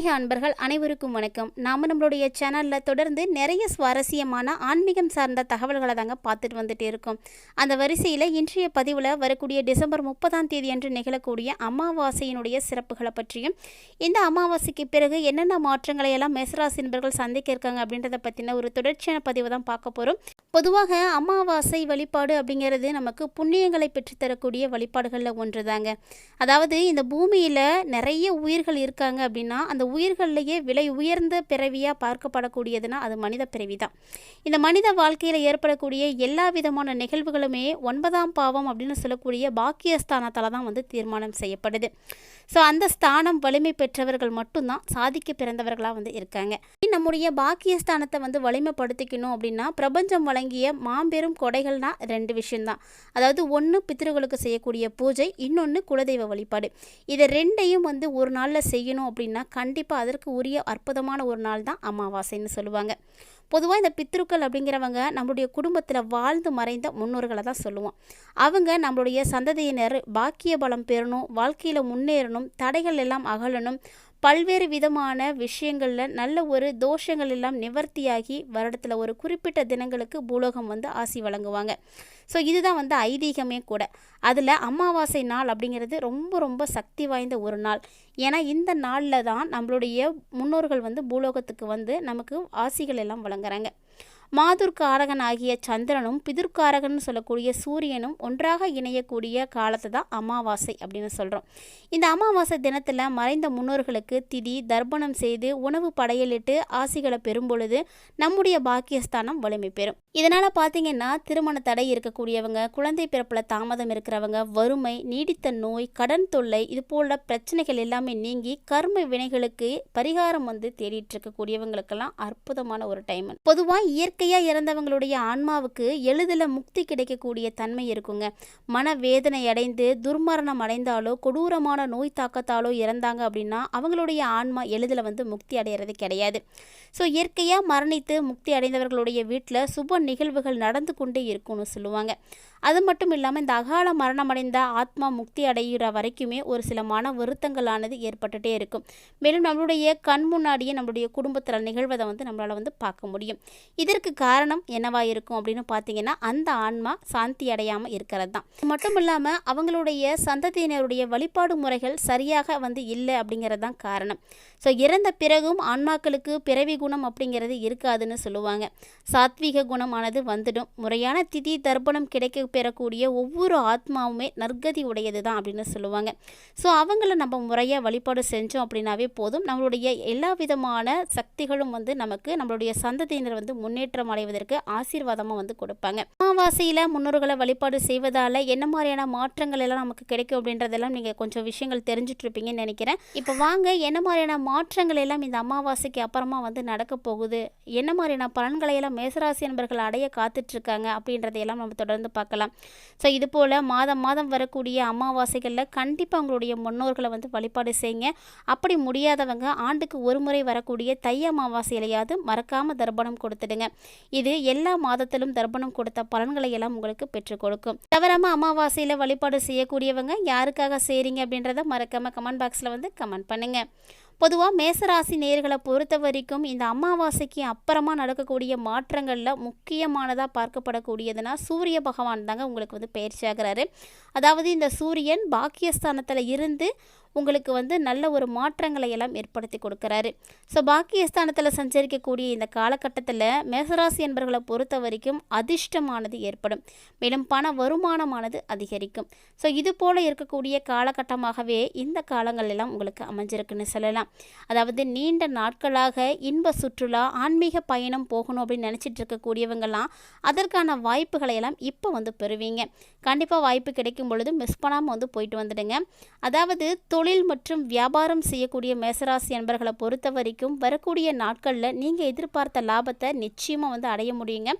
ஆன்மீக அன்பர்கள் அனைவருக்கும் வணக்கம். நாம நம்மளுடைய சேனலில் தொடர்ந்து நிறைய சுவாரஸ்யமான ஆன்மீகம் சார்ந்த தகவல்களை தாங்க பார்த்துட்டு வந்துட்டு இருக்கோம். அந்த வரிசையில் இன்றைய பதிவில் வரக்கூடிய டிசம்பர் முப்பதாம் தேதி அன்று நிகழக்கூடிய அமாவாசையினுடைய சிறப்புகளை பற்றியும் இந்த அமாவாசைக்கு பிறகு என்னென்ன மாற்றங்களை எல்லாம் மேசராசி நண்பர்கள் சந்திக்க இருக்காங்க அப்படின்றத பற்றின ஒரு தொடர்ச்சியான பதிவை தான் பார்க்க போகிறோம் பொதுவாக அமாவாசை வழிபாடு அப்படிங்கிறது நமக்கு புண்ணியங்களை பெற்றுத்தரக்கூடிய வழிபாடுகளில் ஒன்று தாங்க அதாவது இந்த பூமியில் நிறைய உயிர்கள் இருக்காங்க அப்படின்னா அந்த உயிர்கள்லேயே விலை உயர்ந்த பிறவியாக பார்க்கப்படக்கூடியதுன்னா அது மனித பிறவி தான் இந்த மனித வாழ்க்கையில் ஏற்படக்கூடிய எல்லா விதமான நிகழ்வுகளுமே ஒன்பதாம் பாவம் அப்படின்னு சொல்லக்கூடிய பாக்கியஸ்தானத்தால் தான் வந்து தீர்மானம் செய்யப்படுது. ஸோ அந்த ஸ்தானம் வலிமை பெற்றவர்கள் மட்டும்தான் சாதிக்க பிறந்தவர்களாக வந்து இருக்காங்க. நம்முடைய பாக்கியஸ்தானத்தை வந்து வலிமைப்படுத்திக்கணும் அப்படின்னா பிரபஞ்சம் வழங்கிய மாம்பெரும் கொடைகள்னா ரெண்டு விஷயம்தான். அதாவது ஒன்று பித்திருக்களுக்கு செய்யக்கூடிய பூஜை இன்னொன்று குலதெய்வ வழிபாடு. இதை ரெண்டையும் வந்து ஒரு நாளில் செய்யணும் அப்படின்னா கண்டிப்பாக அதற்கு உரிய அற்புதமான ஒரு நாள் தான் அமாவாசைன்னு சொல்லுவாங்க. பொதுவாக இந்த பித்ருக்கள் அப்படிங்கிறவங்க நம்மளுடைய குடும்பத்தில் வாழ்ந்து மறைந்த முன்னோர்களை தான் சொல்லுவோம். அவங்க நம்மளுடைய சந்ததியினர் பாக்கிய பலம் பெறணும் வாழ்க்கையில் முன்னேறணும் தடைகள் எல்லாம் அகலணும் பல்வேறு விதமான விஷயங்களில் நல்ல ஒரு தோஷங்கள் எல்லாம் நிவர்த்தியாகி வருடத்தில் ஒரு குறிப்பிட்ட தினங்களுக்கு பூலோகம் வந்து ஆசி வழங்குவாங்க. ஸோ இதுதான் வந்து ஐதீகமே கூட. அதில் அமாவாசை நாள் அப்படிங்கிறது ரொம்ப ரொம்ப சக்தி வாய்ந்த ஒரு நாள். ஏன்னா இந்த நாளில் தான் நம்மளுடைய முன்னோர்கள் வந்து பூலோகத்துக்கு வந்து நமக்கு ஆசிகள் எல்லாம் வழங்குறாங்க. மாதுர்காரகன் ஆகிய சந்திரனும் பிதுர்காரகன் சொல்லக்கூடிய சூரியனும் ஒன்றாக இணையக்கூடிய காலத்தை தான் அமாவாசை அப்படின்னு சொல்கிறோம் இந்த அமாவாசை தினத்தில் மறைந்த முன்னோர்களுக்கு திதி தர்ப்பணம் செய்து உணவு படையலிட்டு ஆசிகளை பெறும் பொழுது நம்முடைய பாக்கியஸ்தானம் வலிமை பெறும். இதனால் பார்த்தீங்கன்னா திருமண தடை இருக்கக்கூடியவங்க குழந்தை பிறப்பில் தாமதம் இருக்கிறவங்க வறுமை நீடித்த நோய் கடன் தொல்லை இது போல பிரச்சனைகள் எல்லாமே நீங்கி கர்ம வினைகளுக்கு பரிகாரம் வந்து தேடிட்டு இருக்கக்கூடியவங்களுக்கெல்லாம் அற்புதமான ஒரு டைம். பொதுவாக இயற்கை இயற்கையாக இறந்தவங்களுடைய ஆன்மாவுக்கு எளிதில் முக்தி கிடைக்கக்கூடிய தன்மை இருக்குங்க. மனவேதனை அடைந்து துர்மரணம் அடைந்தாலோ கொடூரமான நோய் தாக்கத்தாலோ இறந்தாங்க அப்படின்னா அவங்களுடைய ஆன்மா எளிதில் வந்து முக்தி அடைகிறது கிடையாது. ஸோ இயற்கையாக மரணித்து முக்தி அடைந்தவர்களுடைய வீட்டில் சுப நிகழ்வுகள் நடந்து கொண்டே இருக்கும்னு சொல்லுவாங்க. அது மட்டும் இல்லாமல் இந்த அகால மரணமடைந்த ஆத்மா முக்தி அடைகிற வரைக்குமே ஒரு சில மன வருத்தங்களானது ஏற்பட்டுட்டே இருக்கும். மேலும் நம்மளுடைய கண் முன்னாடியே நம்மளுடைய குடும்பத்தில் நிகழ்வதை வந்து நம்மளால் வந்து பார்க்க முடியும். இதற்கு காரணம் என்னவா இருக்கும் அப்படின்னு பார்த்தீங்கன்னா அந்த ஆன்மா சாந்தி அடையாமல் இருக்கிறது தான். மட்டும் இல்லாமல் அவங்களுடைய சந்ததியினருடைய வழிபாடு முறைகள் சரியாக வந்து இல்லை அப்படிங்கிறது தான் காரணம். ஸோ இறந்த பிறகும் ஆன்மாக்களுக்கு பிறவி குணம் அப்படிங்கிறது இருக்காதுன்னு சொல்லுவாங்க. சாத்வீக குணமானது வந்துடும். முறையான திதி தர்ப்பணம் கிடைக்க பெறக்கூடிய ஒவ்வொரு ஆத்மாவுமே நற்கதி உடையது தான் அப்படின்னு சொல்லுவாங்க. ஸோ அவங்கள நம்ம முறையாக வழிபாடு செஞ்சோம் அப்படின்னாவே போதும். நம்மளுடைய எல்லா விதமான சக்திகளும் வந்து நமக்கு நம்மளுடைய சந்ததியினர் வந்து முன்னேற்றம் அடைவதற்கு ஆசீர்வாதமாக வந்து கொடுப்பாங்க. அமாவாசையில் முன்னோர்களை வழிபாடு செய்வதால் என்ன மாதிரியான மாற்றங்கள் எல்லாம் நமக்கு கிடைக்கும் அப்படின்றதெல்லாம் நீங்கள் கொஞ்சம் விஷயங்கள் தெரிஞ்சுட்டு இருப்பீங்கன்னு நினைக்கிறேன். இப்போ வாங்க என்ன மாதிரியான மாற்றங்கள் எல்லாம் இந்த அமாவாசைக்கு அப்புறமா வந்து நடக்க போகுது? என்ன மாதிரியான பலன்களை எல்லாம் மேசராசி நண்பர்கள் அடைய காத்துட்ருக்காங்க அப்படின்றதையெல்லாம் நம்ம தொடர்ந்து பார்க்கலாம். ஸோ இது போல் மாதம் மாதம் வரக்கூடிய அமாவாசைகளில் கண்டிப்பாக உங்களுடைய முன்னோர்களை வந்து வழிபாடு செய்யுங்க. அப்படி முடியாதவங்க ஆண்டுக்கு ஒரு முறை வரக்கூடிய தை அமாவாசையிலையாவது மறக்காமல் தர்ப்பணம் கொடுத்துடுங்க. இது எல்லா மாதத்திலும் தர்ப்பணம் கொடுத்த பலன்களை எல்லாம் உங்களுக்கு பெற்றுக் கொடுக்கும். தவறாமல் அமாவாசையில் வழிபாடு செய்யக்கூடியவங்க யாருக்காக செய்கிறீங்க அப்படின்றத மறக்காமல் கமெண்ட் பாக்ஸில் வந்து கமெண்ட் பண்ணுங்கள் பொதுவாக மேசராசி நேர்களை பொறுத்த வரைக்கும் இந்த அமாவாசைக்கு அப்புறமா நடக்கக்கூடிய மாற்றங்களில் முக்கியமானதாக பார்க்கப்படக்கூடியதுன்னா சூரிய பகவான் தாங்க உங்களுக்கு வந்து பயிற்சியாகிறாரு. அதாவது இந்த சூரியன் பாக்கியஸ்தானத்தில் இருந்து உங்களுக்கு வந்து நல்ல ஒரு மாற்றங்களை எல்லாம் ஏற்படுத்தி கொடுக்குறாரு. ஸோ பாக்கியஸ்தானத்தில் சஞ்சரிக்கக்கூடிய இந்த காலகட்டத்தில் மேசராசி என்பர்களை பொறுத்த வரைக்கும் அதிர்ஷ்டமானது ஏற்படும். மேலும் பண வருமானமானது அதிகரிக்கும். ஸோ இது போல் இருக்கக்கூடிய காலகட்டமாகவே இந்த காலங்கள் எல்லாம் உங்களுக்கு அமைஞ்சிருக்குன்னு சொல்லலாம். அதாவது நீண்ட நாட்களாக இன்ப சுற்றுலா ஆன்மீக பயணம் போகணும் அப்படின்னு நினச்சிட்டு இருக்கக்கூடியவங்கெல்லாம் அதற்கான வாய்ப்புகளை எல்லாம் இப்போ வந்து பெறுவீங்க. கண்டிப்பாக வாய்ப்பு கிடைக்கும் பொழுது மிஸ் பண்ணாமல் வந்து போயிட்டு வந்துடுங்க. அதாவது தொழில் மற்றும் வியாபாரம் செய்யக்கூடிய மேசராசி என்பர்களை பொறுத்த வரைக்கும் வரக்கூடிய நாட்களில் நீங்கள் எதிர்பார்த்த லாபத்தை நிச்சயமாக வந்து அடைய முடியுங்க.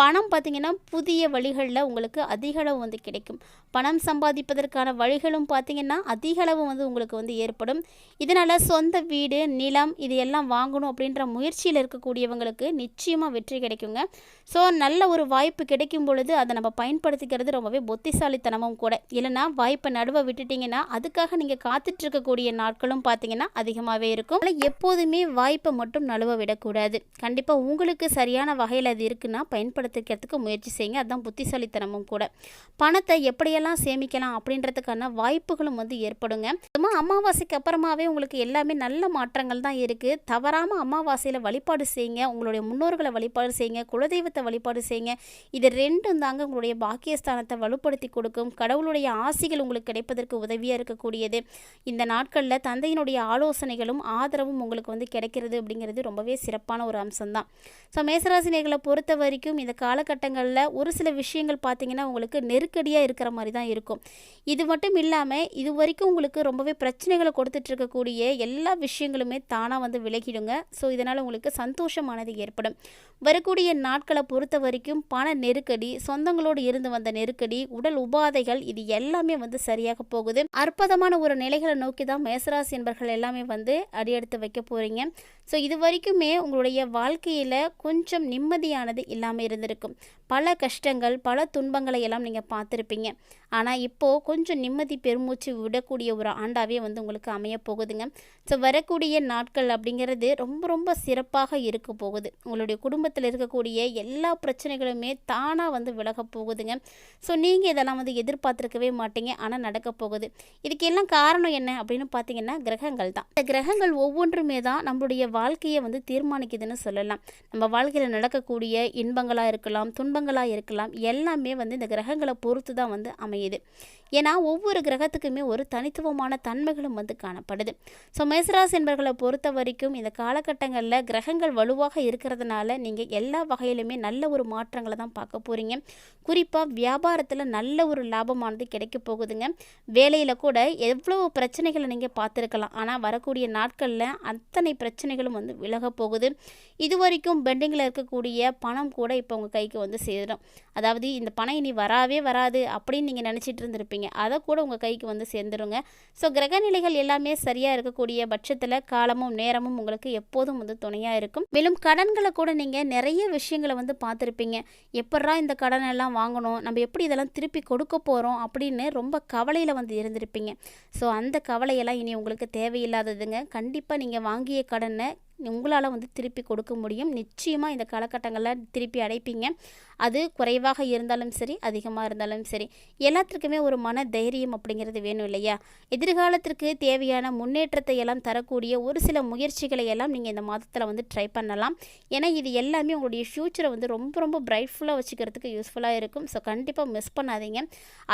பணம் பார்த்திங்கன்னா புதிய வழிகளில் உங்களுக்கு அதிக அளவு வந்து கிடைக்கும். பணம் சம்பாதிப்பதற்கான வழிகளும் பார்த்திங்கன்னா அதிக அளவு வந்து உங்களுக்கு வந்து ஏற்படும். இதனால் சொந்த வீடு நிலம் இது எல்லாம் வாங்கணும் அப்படின்ற முயற்சியில் இருக்கக்கூடியவங்களுக்கு நிச்சயமாக வெற்றி கிடைக்குங்க. ஸோ நல்ல ஒரு வாய்ப்பு கிடைக்கும் பொழுது அதை நம்ம பயன்படுத்திக்கிறது ரொம்பவே புத்திசாலித்தனமும் கூட. இல்லைன்னா வாய்ப்பை நடுவை விட்டுட்டிங்கன்னா அதுக்காக நீங்கள் காத்துட்ருக்கக்கூடிய நாட்களும் பார்த்தீங்கன்னா அதிகமாகவே இருக்கும். ஆனால் எப்போதுமே வாய்ப்பை மட்டும் நழுவ விடக்கூடாது. கண்டிப்பாக உங்களுக்கு சரியான வகையில் அது இருக்குன்னா பயன்படுத்திக்கிறதுக்கு முயற்சி செய்யுங்க. அதுதான் புத்திசாலித்தனமும் கூட. பணத்தை எப்படியெல்லாம் சேமிக்கலாம் அப்படின்றதுக்கான வாய்ப்புகளும் வந்து ஏற்படுங்க. சும்மா அமாவாசைக்கு அப்புறமாவே உங்களுக்கு எல்லாமே நல்ல மாற்றங்கள் தான் இருக்குது தவறாமல் அமாவாசையில் வழிபாடு செய்யுங்க. உங்களுடைய முன்னோர்களை வழிபாடு செய்யுங்க. குலதெய்வத்தை வழிபாடு செய்யுங்க. இது ரெண்டும் தாங்க உங்களுடைய பாக்கியஸ்தானத்தை வலுப்படுத்தி கொடுக்கும். கடவுளுடைய ஆசைகள் உங்களுக்கு கிடைப்பதற்கு உதவியாக இருக்கக்கூடியது. இந்த நாட்களில் தந்தையினுடைய ஆலோசனைகளும் ஆதரவும் உங்களுக்கு வந்து கிடைக்கிறது அப்படிங்கிறது ரொம்பவே சிறப்பான ஒரு அம்சம்தான். ஸோ மேசராசினியர்களை பொறுத்த வரைக்கும் இந்த இந்த காலகட்டங்களில் ஒரு சில விஷயங்கள் பார்த்தீங்கன்னா உங்களுக்கு நெருக்கடியாக இருக்கிற மாதிரி தான் இருக்கும். இது மட்டும் இல்லாமல் இது வரைக்கும் உங்களுக்கு ரொம்பவே பிரச்சனைகளை கொடுத்துட்டு இருக்கக்கூடிய எல்லா விஷயங்களுமே தானாக வந்து விலகிடுங்க. ஸோ இதனால் உங்களுக்கு சந்தோஷமானது ஏற்படும். வரக்கூடிய நாட்களை பொறுத்த வரைக்கும் பண நெருக்கடி சொந்தங்களோடு இருந்து வந்த நெருக்கடி உடல் உபாதைகள் இது எல்லாமே வந்து சரியாக போகுது. அற்புதமான ஒரு நிலைகளை நோக்கி தான் மேசராசி என்பர்கள் எல்லாமே வந்து அடியெடுத்து வைக்க போகிறீங்க ஸோ இது வரைக்குமே உங்களுடைய வாழ்க்கையில் கொஞ்சம் நிம்மதியானது இல்லாமல் இருந்திருக்கும். பல கஷ்டங்கள் பல துன்பங்களை எல்லாம் நீங்கள் பார்த்துருப்பீங்க. ஆனால் இப்போது கொஞ்சம் நிம்மதி பெருமூச்சு விடக்கூடிய ஒரு ஆண்டாவே வந்து உங்களுக்கு அமைய போகுதுங்க. ஸோ வரக்கூடிய நாட்கள் அப்படிங்கிறது ரொம்ப ரொம்ப சிறப்பாக இருக்க போகுது. உங்களுடைய குடும்பத்தில் இருக்கக்கூடிய எல்லா பிரச்சனைகளுமே தானாக வந்து விலக போகுதுங்க. ஸோ நீங்கள் இதெல்லாம் வந்து எதிர்பார்த்துருக்கவே மாட்டீங்க. ஆனால் நடக்க போகுது. இதுக்கு எல்லாம் காரணம் என்ன அப்படின்னு பார்த்தீங்கன்னா கிரகங்கள் தான். இந்த கிரகங்கள் ஒவ்வொன்றுமே தான் நம்மளுடைய வாழ்க்கையை வந்து தீர்மானிக்குதுன்னு சொல்லலாம். நம்ம வாழ்க்கையில் நடக்கக்கூடிய இன்பங்களாக இருக்கலாம் துன்பங்களாக இருக்கலாம் எல்லாமே வந்து இந்த கிரகங்களை பொறுத்து தான் வந்து அமையுது. ஏன்னா ஒவ்வொரு கிரகத்துக்குமே ஒரு தனித்துவமான தன்மைகளும் வந்து காணப்படுது. ஸோ மேசராசி என்பர்களை பொறுத்த வரைக்கும் இந்த காலகட்டங்களில் கிரகங்கள் வலுவாக இருக்கிறதுனால நீங்கள் எல்லா வகையிலுமே நல்ல ஒரு மாற்றங்களை தான் பார்க்க போகிறீங்க குறிப்பாக வியாபாரத்தில் நல்ல ஒரு லாபமானது கிடைக்க போகுதுங்க. வேலையில் கூட எவ்வளோ பிரச்சனைகளை நீங்கள் பார்த்துருக்கலாம். ஆனால் வரக்கூடிய நாட்களில் அத்தனை பிரச்சனைகளும் வந்து விலக போகுது. இது வரைக்கும் பெண்டிங்கில் இருக்கக்கூடிய பணம் கூட இப்போ உங்கள் கைக்கு வந்து சேரும். அதாவது இந்த பணம் இனி வராவே வராது அப்படின்னு நீங்கள் நினச்சிட்டு இருந்திருப்பீங்க. அதை கூட உங்கள் கைக்கு வந்து சேர்ந்துருங்க. ஸோ கிரகநிலைகள் எல்லாமே சரியாக இருக்கக்கூடிய பட்சத்தில் காலமும் நேரமும் உங்களுக்கு எப்போதும் வந்து துணையாக இருக்கும். மேலும் கடன்களை கூட நீங்கள் நிறைய விஷயங்களை வந்து பார்த்துருப்பீங்க. எப்பட்றா இந்த கடன் எல்லாம் வாங்கணும்? நம்ம எப்படி இதெல்லாம் திருப்பி கொடுக்க போகிறோம் அப்படின்னு ரொம்ப கவலையில் வந்து இருந்திருப்பீங்க. ஸோ அந்த கவலையெல்லாம் இனி உங்களுக்கு தேவையில்லாததுங்க. கண்டிப்பாக நீங்கள் வாங்கிய கடனை உங்களால் வந்து திருப்பி கொடுக்க முடியும். நிச்சயமாக இந்த காலகட்டங்களில் திருப்பி அடைப்பீங்க. அது குறைவாக இருந்தாலும் சரி அதிகமாக இருந்தாலும் சரி எல்லாத்துக்குமே ஒரு மன தைரியம் அப்படிங்கிறது வேணும் இல்லையா? எதிர்காலத்திற்கு தேவையான முன்னேற்றத்தை எல்லாம் தரக்கூடிய ஒரு சில முயற்சிகளை எல்லாம் நீங்கள் இந்த மாதத்தில் வந்து ட்ரை பண்ணலாம். ஏன்னா இது எல்லாமே உங்களுடைய ஃப்யூச்சரை வந்து ரொம்ப ரொம்ப பிரைட்ஃபுல்லாக வச்சுக்கிறதுக்கு யூஸ்ஃபுல்லாக இருக்கும். ஸோ கண்டிப்பாக மிஸ் பண்ணாதீங்க.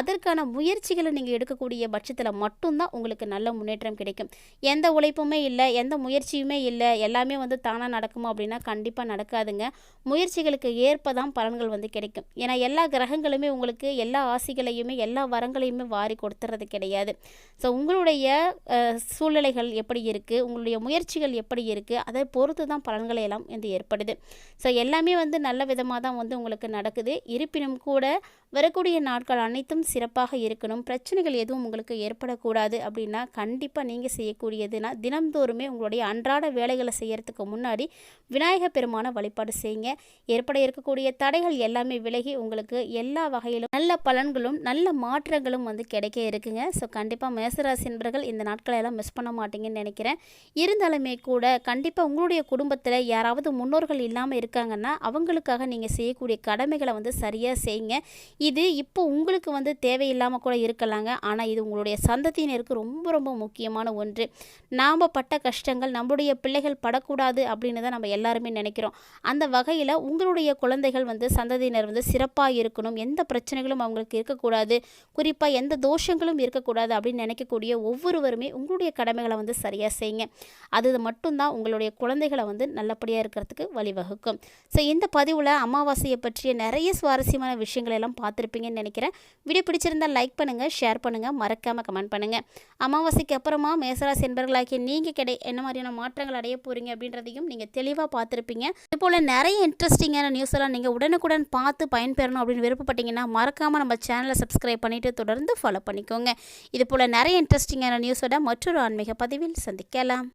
அதற்கான முயற்சிகளை நீங்கள் எடுக்கக்கூடிய பட்சத்தில் மட்டும்தான் உங்களுக்கு நல்ல முன்னேற்றம் கிடைக்கும். எந்த உழைப்புமே இல்லை எந்த முயற்சியுமே இல்லை எல்லாமே வந்து தானாக நடக்குமா அப்படின்னா கண்டிப்பாக நடக்காதுங்க. முயற்சிகளுக்கு ஏற்ப தான் பலன்கள் வந்து கிடைக்கும். ஏன்னா எல்லா கிரகங்களுமே உங்களுக்கு எல்லா ஆசைகளையுமே எல்லா வரங்களையுமே வாரி கொடுத்துறது கிடையாது. ஸோ உங்களுடைய சூழ்நிலைகள் எப்படி இருக்குது உங்களுடைய முயற்சிகள் எப்படி இருக்குது அதை பொறுத்து தான் பலன்களை எல்லாம் வந்து ஏற்படுது. ஸோ எல்லாமே வந்து நல்ல விதமாக தான் வந்து உங்களுக்கு நடக்குது. இருப்பினும் கூட வரக்கூடிய நாட்கள் அனைத்தும் சிறப்பாக இருக்கணும். பிரச்சனைகள் எதுவும் உங்களுக்கு ஏற்படக்கூடாது அப்படின்னா கண்டிப்பாக நீங்கள் செய்யக்கூடியதுன்னா தினம்தோறுமே உங்களுடைய அன்றாட வேலைகளை செய்யறதுக்கு முன்னாடி விநாயகர் பெருமான வழிபாடு செய்யுங்க. ஏற்பட இருக்கக்கூடிய தடைகள் எல்லாமே விலகி உங்களுக்கு எல்லா வகையிலும் நல்ல பலன்களும் நல்ல மாற்றங்களும் வந்து கிடைக்க இருக்குங்க. ஸோ கண்டிப்பாக மேசராசி நண்பர்கள் இந்த நாட்களை எல்லாம் மிஸ் பண்ண மாட்டீங்கன்னு நினைக்கிறேன். இருந்தாலுமே கூட கண்டிப்பாக உங்களுடைய குடும்பத்தில் யாராவது முன்னோர்கள் இல்லாமல் இருக்காங்கன்னா அவங்களுக்காக நீங்கள் செய்யக்கூடிய கடமைகளை வந்து சரியாக செய்யுங்க. இது இப்போ உங்களுக்கு வந்து தேவையில்லாமல் கூட இருக்கலாங்க. ஆனால் இது உங்களுடைய சந்ததியினருக்கு ரொம்ப ரொம்ப முக்கியமான ஒன்று. நாம் பட்ட கஷ்டங்கள் நம்மளுடைய பிள்ளைகள் படக்கூடாது அப்படின்னு தான் நம்ம எல்லாருமே நினைக்கிறோம். அந்த வகையில் உங்களுடைய குழந்தைகள் வந்து சந்ததியினர் வந்து சிறப்பாக இருக்கணும். எந்த பிரச்சனைகளும் அவங்களுக்கு இருக்கக்கூடாது. குறிப்பாக எந்த தோஷங்களும் இருக்கக்கூடாது அப்படின்னு நினைக்கக்கூடிய ஒவ்வொருவருமே உங்களுடைய கடமைகளை வந்து சரியாக செய்யுங்க. அது மட்டும்தான் உங்களுடைய குழந்தைகளை வந்து நல்லபடியாக இருக்கிறதுக்கு வழிவகுக்கும். ஸோ இந்த பதிவில் அமாவாசையை பற்றிய நிறைய சுவாரஸ்யமான விஷயங்களை எல்லாம் பார்த்துருப்பீங்கன்னு நினைக்கிறேன். வீடியோ பிடிச்சிருந்தால் லைக் பண்ணுங்கள் ஷேர் பண்ணுங்கள் மறக்காமல் கமெண்ட் பண்ணுங்கள் அமாவாசைக்கு அப்புறமா மேசராசி என்பர்களாகிய நீங்கள் கிடை என்ன மாதிரியான மாற்றங்கள் அடைய போகிறீங்க போகிறீங்க அப்படின்றதையும் நீங்கள் தெளிவாக பார்த்துருப்பீங்க. இது போல் நிறைய இன்ட்ரெஸ்டிங்கான நியூஸ் எல்லாம் நீங்கள் உடனுக்குடன் பார்த்து பயன்பெறணும் அப்படின்னு விருப்பப்பட்டீங்கன்னா மறக்காமல் நம்ம சேனலை சப்ஸ்கிரைப் பண்ணிவிட்டு தொடர்ந்து ஃபாலோ பண்ணிக்கோங்க. இது போல் நிறைய இன்ட்ரெஸ்டிங்கான நியூஸோட மற்றொரு ஆன்மீக பதிவில் சந்திக்கலாம்.